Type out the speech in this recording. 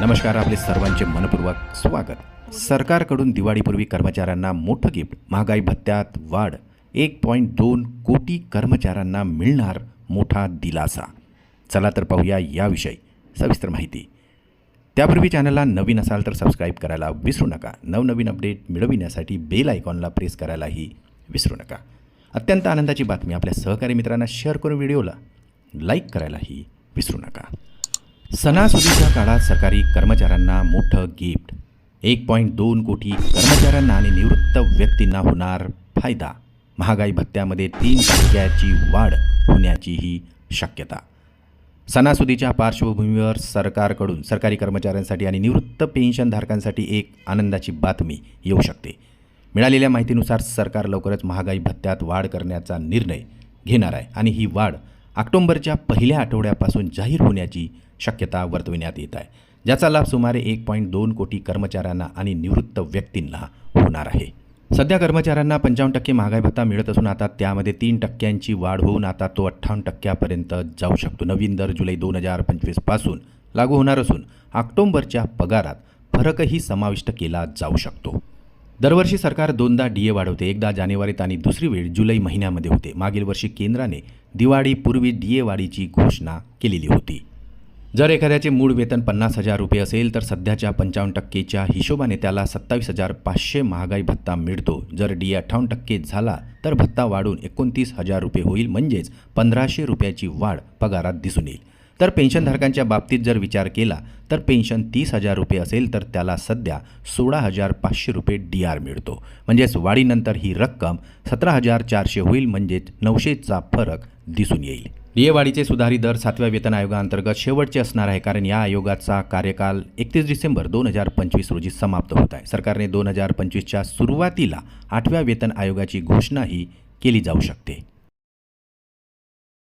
नमस्कार आपले सर्वांचे मनपूर्वक स्वागत. सरकारकडून दिवाळीपूर्वी कर्मचाऱ्यांना मोठं गिफ्ट महागाई भत्त्यात वाढ एक पॉईंट दोन कोटी कर्मचाऱ्यांना मिळणार मोठा दिलासा. चला तर पाहूया याविषयी सविस्तर माहिती. त्यापूर्वी चॅनलला नवीन असाल तर सबस्क्राईब करायला विसरू नका. नवनवीन अपडेट मिळविण्यासाठी बेल आयकॉनला प्रेस करायलाही विसरू नका. अत्यंत आनंदाची बातमी आपल्या सहकारी मित्रांना शेअर करून व्हिडिओला लाईक करायलाही विसरू नका. सणासुदीच्या काळात सरकारी कर्मचाऱ्यांना मोठं गिफ्ट. एक पॉईंट दोन कोटी कर्मचाऱ्यांना आणि निवृत्त व्यक्तींना होणार फायदा. महागाई भत्त्यामध्ये तीन टक्क्याची वाढ होण्याचीही शक्यता. सणासुदीच्या पार्श्वभूमीवर सरकारकडून सरकारी कर्मचाऱ्यांसाठी आणि निवृत्त पेन्शनधारकांसाठी एक आनंदाची बातमी येऊ शकते. मिळालेल्या माहितीनुसार सरकार लवकरच महागाई भत्त्यात वाढ करण्याचा निर्णय घेणार आहे आणि ही वाढ ऑक्टोंबरच्या पहिल्या आठवड्यापासून जाहीर होण्याची शक्यता वर्तविण्यात येत आहे. ज्याचा लाभ सुमारे एक पॉईंट दोन कोटी कर्मचाऱ्यांना आणि निवृत्त व्यक्तींना होणार आहे. सध्या कर्मचाऱ्यांना पंचावन्न टक्के महागाई भत्ता मिळत असून आता त्यामध्ये तीन टक्क्यांची वाढ होऊन आता तो अठ्ठावन्न टक्क्यापर्यंत जाऊ शकतो. नवीन दर जुलै दोन हजार पंचवीसपासून लागू होणार असून ऑक्टोंबरच्या पगारात फरकही समाविष्ट केला जाऊ शकतो. दरवर्षी सरकार दोनदा डी ए वाढवते. एकदा जानेवारीत आणि दुसरी वेळ जुलै महिन्यामध्ये होते. मागील वर्षी केंद्राने दिवाळीपूर्वी डी ए वाढीची घोषणा केलेली होती. जर एखाद्याचे मूळ वेतन पन्नास हजार रुपये असेल तर सध्याच्या पंचावन्न टक्केच्या हिशोबाने त्याला सत्तावीस हजार पाचशे महागाई भत्ता मिळतो. जर डी अठ्ठावन्न टक्के झाला तर भत्ता वाढून एकोणतीस हजार रुपये होईल म्हणजेच पंधराशे रुपयाची वाढ पगारात दिसून येईल. तर पेन्शनधारकांच्या बाबतीत जर विचार केला तर पेन्शन तीस हजार रुपये असेल तर त्याला सध्या सोळा हजार पाचशे रुपये डी आर मिळतो. म्हणजेच वाढीनंतर ही रक्कम सतरा हजार चारशे होईल म्हणजेच नऊशेचा फरक दिसून येईल. डी सुधारित दर सातव्या वेतन आयोगाअंतर्गत शेवटचे असणार आहे कारण या आयोगाचा कार्यकाल एकतीस डिसेंबर दोन हजार पंचवीस रोजी समाप्त होत आहे. सरकारने दोन हजार पंचवीसच्या सुरुवातीला आठव्या वेतन आयोगाची घोषणाही केली जाऊ शकते.